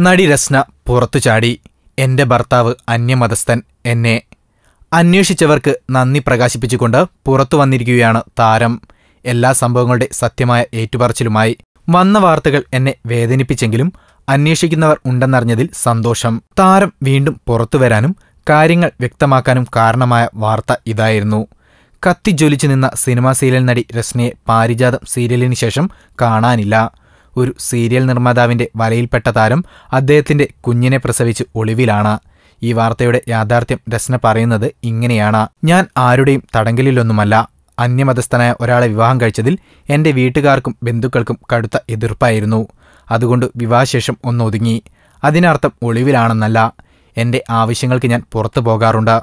നടി രസ്ന പുറത്തു ചാടി. എന്റെ ഭർത്താവ് അന്യമതസ്ഥൻ എന്നെ. അന്വേഷിച്ചവർക്ക് നന്ദി പ്രകാശിപ്പിച്ചുകൊണ്ട് പുറത്തു വന്നിരിക്കുകയാണ് താരം. എല്ലാ സംഭവങ്ങളുടെ സത്യമായ ഏറ്റുപറച്ചിലുമായി വന്ന വാർത്തകൾ എന്നെ വേദനിപ്പിച്ചെങ്കിലും അന്വേഷിക്കുന്നവർ ഉണ്ടെന്നറിഞ്ഞതിൽ സന്തോഷം. താരം വീണ്ടും പുറത്തു വരാനും കാര്യങ്ങൾ വ്യക്തമാക്കാനും കാരണമായ വാർത്ത ഇതായിരുന്നു. കത്തിജ്വലിച്ചു നിന്ന സിനിമാ സീരിയൽ നടി രസ്നയെ പാരിജാതം സീരിയലിന് ശേഷം കാണാനില്ല. ഒരു സീരിയൽ നിർമ്മാതാവിന്റെ വലയിൽപ്പെട്ട താരം അദ്ദേഹത്തിന്റെ കുഞ്ഞിനെ പ്രസവിച്ച് ഒളിവിലാണ്. ഈ വാർത്തയുടെ യാഥാർത്ഥ്യം രസ്ന പറയുന്നത് ഇങ്ങനെയാണ്. ഞാൻ ആരുടെയും തടങ്കലിലൊന്നുമല്ല. അന്യമതസ്ഥനായ ഒരാളെ വിവാഹം കഴിച്ചതിൽ എന്റെ വീട്ടുകാർക്കും ബന്ധുക്കൾക്കും കടുത്ത എതിർപ്പായിരുന്നു. അതുകൊണ്ട് വിവാഹശേഷം ഒന്ന് ഒതുങ്ങി അതിനർത്ഥം ഒളിവിലാണെന്നല്ല. എന്റെ ആവശ്യങ്ങൾക്ക് ഞാൻ പുറത്തു പോകാറുണ്ട്.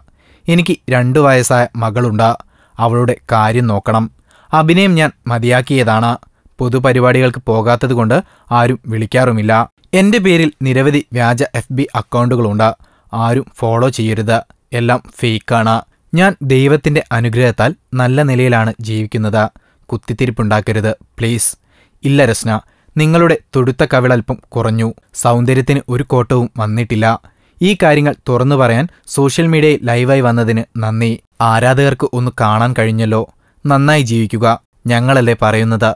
എനിക്ക് രണ്ടു വയസ്സായ മകളുണ്ട്. അവളുടെ കാര്യം നോക്കണം. അഭിനയം ഞാൻ മതിയാക്കിയതാണ്. പൊതുപരിപാടികൾക്ക് പോകാത്തതുകൊണ്ട് ആരും വിളിക്കാറുമില്ല. എന്റെ പേരിൽ നിരവധി വ്യാജ എഫ് ബി അക്കൗണ്ടുകളുണ്ട്. ആരും ഫോളോ ചെയ്യരുത്. എല്ലാം ഫേക്കാണ്. ഞാൻ ദൈവത്തിന്റെ അനുഗ്രഹത്താൽ നല്ല നിലയിലാണ് ജീവിക്കുന്നത്. കുത്തിത്തിരിപ്പുണ്ടാക്കരുത്. പ്ലീസ്. ഇല്ല രസ്ന. നിങ്ങളുടെ തൊടുത്ത കവിളൽപ്പം കുറഞ്ഞു. സൗന്ദര്യത്തിന് ഒരു കോട്ടവും വന്നിട്ടില്ല. ഈ കാര്യങ്ങൾ തുറന്നു പറയാൻ സോഷ്യൽ മീഡിയയിൽ ലൈവായി വന്നതിന് നന്ദി. ആരാധകർക്ക് ഒന്ന് കാണാൻ കഴിഞ്ഞല്ലോ. നന്നായി ജീവിക്കുക. ഞങ്ങളല്ലേ പറയുന്നത്.